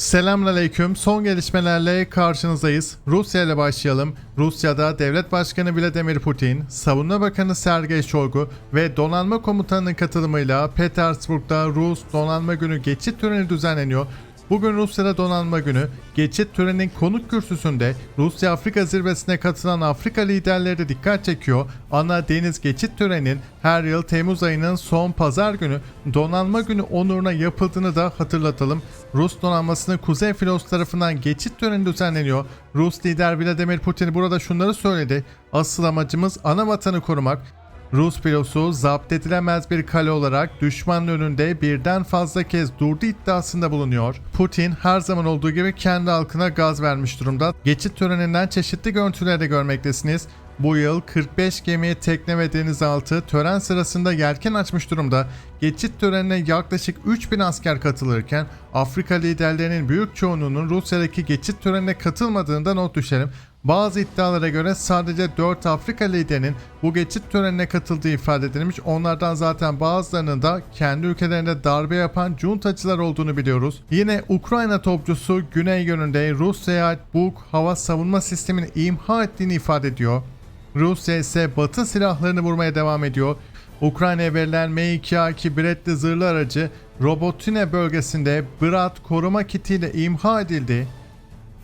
Selamünaleyküm. Son gelişmelerle karşınızdayız. Rusya ile başlayalım. Rusya'da Devlet Başkanı Vladimir Putin, Savunma Bakanı Sergey Shoigu ve Donanma Komutanı'nın katılımıyla Petersburg'da Rus Donanma Günü geçit töreni düzenleniyor. Bugün Rusya'da donanma günü. Geçit töreninin konuk kürsüsünde Rusya Afrika zirvesine katılan Afrika liderleri de dikkat çekiyor. Ana deniz geçit töreninin her yıl Temmuz ayının son pazar günü donanma günü onuruna yapıldığını da hatırlatalım. Rus donanmasının Kuzey Filos tarafından geçit töreni düzenleniyor. Rus lider Vladimir Putin burada şunları söyledi. Asıl amacımız ana vatanı korumak. Rus filosu zapt edilemez bir kale olarak düşmanın önünde birden fazla kez durdu iddiasında bulunuyor. Putin her zaman olduğu gibi kendi halkına gaz vermiş durumda. Geçit töreninden çeşitli görüntüler de görmektesiniz. Bu yıl 45 gemi, tekne ve denizaltı tören sırasında yelken açmış durumda. Geçit törenine yaklaşık 3000 asker katılırken Afrika liderlerinin büyük çoğunluğunun Rusya'daki geçit törenine katılmadığını da not düşelim. Bazı iddialara göre sadece 4 Afrika liderinin bu geçit törenine katıldığı ifade edilmiş. Onlardan zaten bazılarının da kendi ülkelerinde darbe yapan cuntacılar olduğunu biliyoruz. Yine Ukrayna topçusu güney yönünde Rusya'ya ait Buk hava savunma sistemini imha ettiğini ifade ediyor. Rusya ise batı silahlarını vurmaya devam ediyor. Ukrayna'ya verilen M2A2 Bradley zırhlı aracı Robotine bölgesinde Brat koruma kitiyle imha edildi.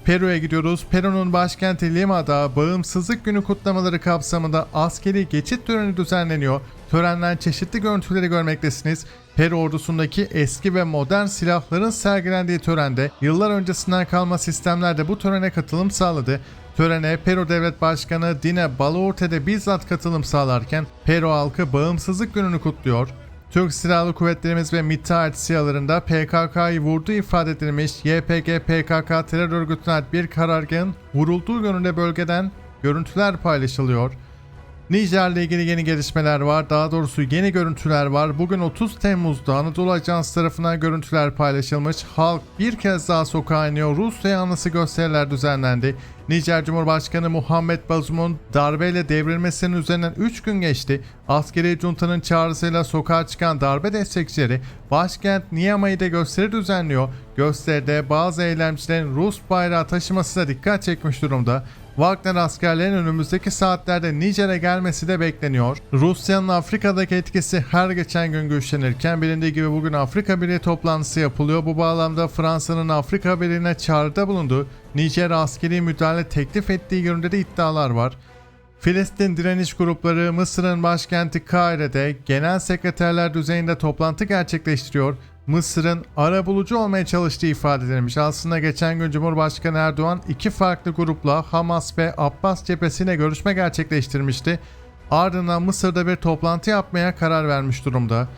Peru'ya gidiyoruz. Peru'nun başkenti Lima'da Bağımsızlık Günü kutlamaları kapsamında askeri geçit töreni düzenleniyor. Törenden çeşitli görüntüleri görmektesiniz. Peru ordusundaki eski ve modern silahların sergilendiği törende yıllar öncesinden kalma sistemler de bu törene katılım sağladı. Törene Peru Devlet Başkanı Dina Boluarte de bizzat katılım sağlarken Peru halkı bağımsızlık gününü kutluyor. Türk Silahlı Kuvvetlerimiz ve müteahhit sihalarında PKK'yı vurduğu ifade edilmiş YPG PKK terör örgütüne ait bir karargahın vurulduğu yönünde bölgeden görüntüler paylaşılıyor. Nijer'le ilgili yeni gelişmeler var. Daha doğrusu yeni görüntüler var. Bugün 30 Temmuz'da Anadolu Ajans tarafından görüntüler paylaşılmış. Halk bir kez daha sokağa iniyor. Rusya yanlısı gösteriler düzenlendi. Nijer Cumhurbaşkanı Muhammed Bazoum'un darbeyle devrilmesinin üzerinden 3 gün geçti. Askeri juntanın çağrısıyla sokağa çıkan darbe destekçileri başkent Niamey'de gösteri düzenliyor. Gösteride bazı eylemcilerin Rus bayrağı taşıması da dikkat çekmiş durumda. Wagner askerlerinin önümüzdeki saatlerde Nijer'e gelmesi de bekleniyor. Rusya'nın Afrika'daki etkisi her geçen gün güçlenirken bilindiği gibi bugün Afrika Birliği toplantısı yapılıyor. Bu bağlamda Fransa'nın Afrika Birliği'ne çağrıda bulunduğu Nijer askeri müdahale teklif ettiği yönünde de iddialar var. Filistin direniş grupları Mısır'ın başkenti Kahire'de genel sekreterler düzeyinde toplantı gerçekleştiriyor. Mısır'ın arabulucu olmaya çalıştığı ifade edilmiş. Aslında geçen gün Cumhurbaşkanı Erdoğan iki farklı grupla Hamas ve Abbas cephesiyle görüşme gerçekleştirmişti. Ardından Mısır'da bir toplantı yapmaya karar vermiş durumda.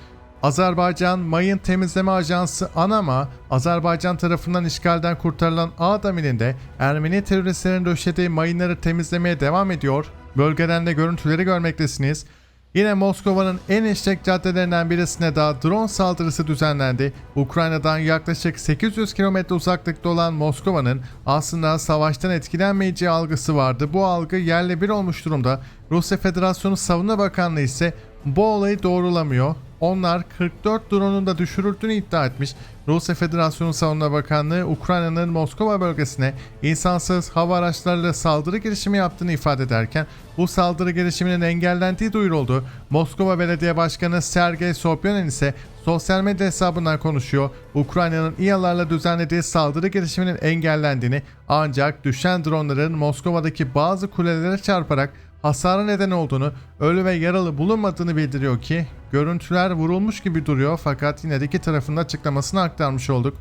Azerbaycan Mayın Temizleme Ajansı ANAMA, Azerbaycan tarafından işgalden kurtarılan Ağdam ilinde Ermeni teröristlerin döşediği mayınları temizlemeye devam ediyor. Bölgeden de görüntüleri görmektesiniz. Yine Moskova'nın en işlek caddelerinden birisine daha drone saldırısı düzenlendi. Ukrayna'dan yaklaşık 800 kilometre uzaklıkta olan Moskova'nın aslında savaştan etkilenmeyeceği algısı vardı. Bu algı yerle bir olmuş durumda. Rusya Federasyonu Savunma Bakanlığı ise bu olayı doğrulamıyor. Onlar 44 drone'un da düşürüldüğünü iddia etmiş. Rusya Federasyonu Savunma Bakanlığı Ukrayna'nın Moskova bölgesine insansız hava araçlarıyla saldırı girişimi yaptığını ifade ederken bu saldırı girişiminin engellendiği duyuruldu. Moskova Belediye Başkanı Sergey Sobyanin ise sosyal medya hesabından konuşuyor. Ukrayna'nın İHA'larla düzenlediği saldırı girişiminin engellendiğini ancak düşen dronların Moskova'daki bazı kulelere çarparak hasara neden olduğunu, ölü ve yaralı bulunmadığını bildiriyor ki görüntüler vurulmuş gibi duruyor fakat yine de iki tarafın açıklamasını aktarmış olduk.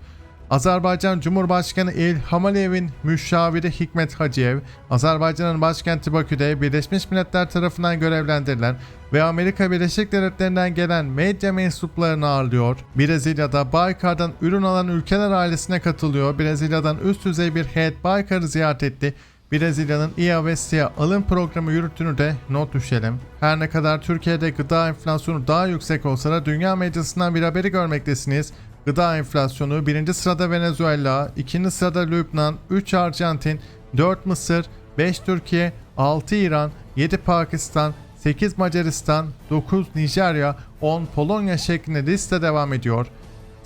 Azerbaycan Cumhurbaşkanı İlham Aliyev'in müşaviri Hikmet Hacıyev, Azerbaycan'ın başkenti Bakü'de Birleşmiş Milletler tarafından görevlendirilen ve Amerika Birleşik Devletleri'nden gelen medya mensuplarını ağırlıyor. Brezilya'da Baykar'dan ürün alan ülkeler ailesine katılıyor. Brezilya'dan üst düzey bir heyet Baykar'ı ziyaret etti. Brezilya'nın İA ve SİA alım programı yürüttüğünü de not düşelim. Her ne kadar Türkiye'de gıda enflasyonu daha yüksek olsa da dünya medyasından bir haberi görmektesiniz. Gıda enflasyonu 1. sırada Venezuela, 2. sırada Lübnan, 3 Arjantin, 4 Mısır, 5 Türkiye, 6 İran, 7 Pakistan, 8 Macaristan, 9 Nijerya, 10 Polonya şeklinde liste devam ediyor.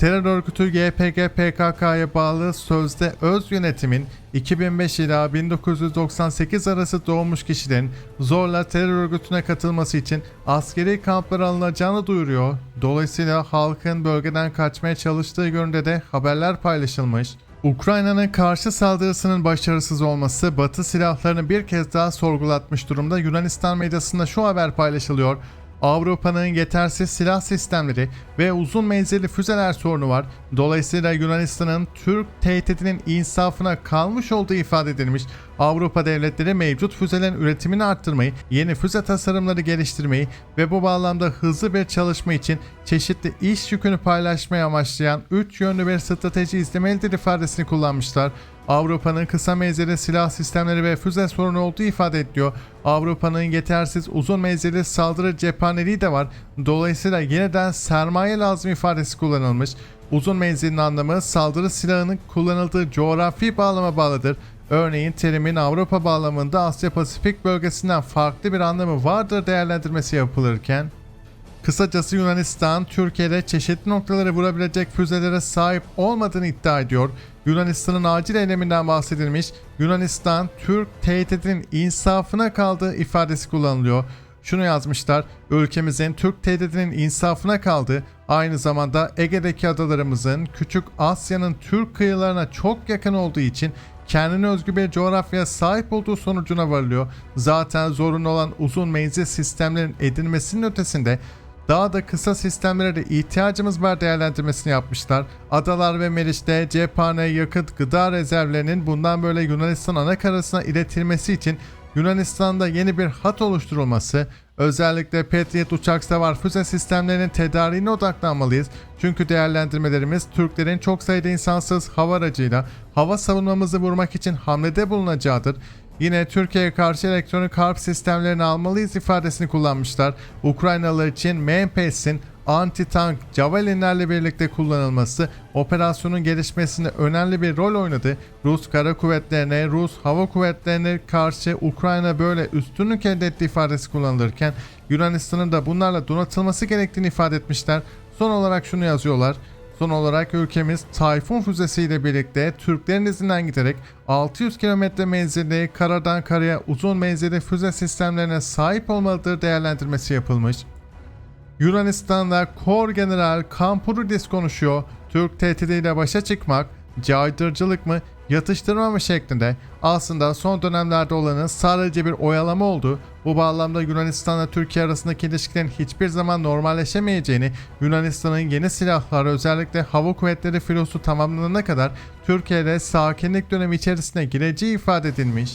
Terör örgütü YPG PKK'ya bağlı sözde öz yönetimin 2005 ila 1998 arası doğmuş kişilerin zorla terör örgütüne katılması için askeri kamplara alınacağını duyuruyor. Dolayısıyla halkın bölgeden kaçmaya çalıştığı yönünde de haberler paylaşılmış. Ukrayna'nın karşı saldırısının başarısız olması Batı silahlarını bir kez daha sorgulatmış durumda. Yunanistan medyasında şu haber paylaşılıyor. Avrupa'nın yetersiz silah sistemleri ve uzun menzilli füzeler sorunu var. Dolayısıyla Yunanistan'ın Türk tehdidinin insafına kalmış olduğu ifade edilmiş. Avrupa devletleri mevcut füzelerin üretimini arttırmayı, yeni füze tasarımları geliştirmeyi ve bu bağlamda hızlı bir çalışma için çeşitli iş yükünü paylaşmayı amaçlayan 3 yönlü bir strateji izlemelidir ifadesini kullanmışlar. Avrupa'nın kısa menzilli silah sistemleri ve füze sorunu olduğu ifade ediliyor. Avrupa'nın yetersiz uzun menzilli saldırı cephaneliği de var. Dolayısıyla yeniden sermaye lazım ifadesi kullanılmış. Uzun menzilin anlamı saldırı silahının kullanıldığı coğrafi bağlama bağlıdır. Örneğin terimin Avrupa bağlamında Asya Pasifik bölgesinden farklı bir anlamı vardır değerlendirmesi yapılırken Kısacası Yunanistan, Türkiye'de çeşitli noktaları vurabilecek füzelere sahip olmadığını iddia ediyor. Yunanistan'ın acil eyleminden bahsedilmiş. Yunanistan, Türk tehdidinin insafına kaldığı ifadesi kullanılıyor. Şunu yazmışlar, ülkemizin Türk tehdidinin insafına kaldığı, aynı zamanda Ege'deki adalarımızın Küçük Asya'nın Türk kıyılarına çok yakın olduğu için kendine özgü bir coğrafyaya sahip olduğu sonucuna varılıyor. Zaten zorunlu olan uzun menzil sistemlerin edinmesinin ötesinde daha da kısa sistemlere ihtiyacımız var değerlendirmesini yapmışlar. Adalar ve Meriç'te cephane, yakıt, gıda rezervlerinin bundan böyle Yunanistan anakarasına iletilmesi için Yunanistan'da yeni bir hat oluşturulması, özellikle Patriot uçak savar füze sistemlerinin tedariğine odaklanmalıyız. Çünkü değerlendirmelerimiz Türklerin çok sayıda insansız hava aracıyla hava savunmamızı vurmak için hamlede bulunacağıdır. Yine Türkiye'ye karşı elektronik harp sistemlerini almalıyız ifadesini kullanmışlar. Ukraynalılar için MPS'in anti-tank Javelinlerle birlikte kullanılması operasyonun gelişmesinde önemli bir rol oynadı. Rus kara kuvvetlerine, Rus hava kuvvetlerine karşı Ukrayna böyle üstünlük elde etti ifadesi kullanılırken Yunanistan'ın da bunlarla donatılması gerektiğini ifade etmişler. Son olarak şunu yazıyorlar. Son olarak ülkemiz Tayfun füzesiyle birlikte Türklerin izinden giderek 600 kilometre menzilli karadan karaya uzun menzilli füze sistemlerine sahip olmalıdır değerlendirmesi yapılmış. Yunanistan'da Kor General Kampuridis konuşuyor. Türk tehdidiyle başa çıkmak, caydırıcılık mı, yatıştırma mı şeklinde aslında son dönemlerde olanın sadece bir oyalama olduğu, bu bağlamda Yunanistan'la Türkiye arasındaki ilişkilerin hiçbir zaman normalleşemeyeceğini, Yunanistan'ın yeni silahlar özellikle hava kuvvetleri filosu tamamlanana kadar Türkiye'de sakinlik dönemi içerisine gireceği ifade edilmiş.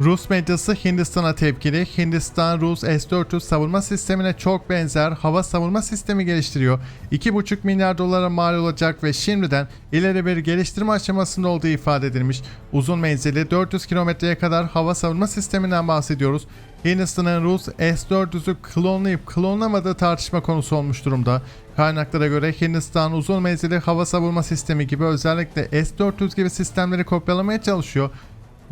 Rus medyası Hindistan'a tepkili. Hindistan Rus S-400 savunma sistemine çok benzer hava savunma sistemi geliştiriyor. 2,5 milyar dolara mal olacak ve şimdiden ileri bir geliştirme aşamasında olduğu ifade edilmiş. Uzun menzilli 400 kilometreye kadar hava savunma sisteminden bahsediyoruz. Hindistan'ın Rus S-400'ü klonlayıp klonlamadığı tartışma konusu olmuş durumda. Kaynaklara göre Hindistan uzun menzilli hava savunma sistemi gibi özellikle S-400 gibi sistemleri kopyalamaya çalışıyor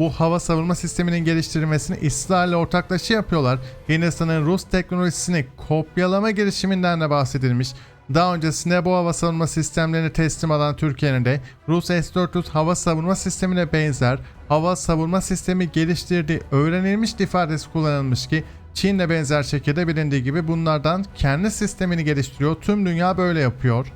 bu hava savunma sisteminin geliştirilmesini İsrail'le ortaklaşa yapıyorlar. Hindistan'ın Rus teknolojisini kopyalama girişiminden de bahsedilmiş. Daha öncesinde bu hava savunma sistemlerini teslim alan Türkiye'nin de Rus S-400 hava savunma sistemine benzer hava savunma sistemi geliştirdiği öğrenilmiş ifadesi kullanılmış ki Çin de benzer şekilde bilindiği gibi bunlardan kendi sistemini geliştiriyor. Tüm dünya böyle yapıyor.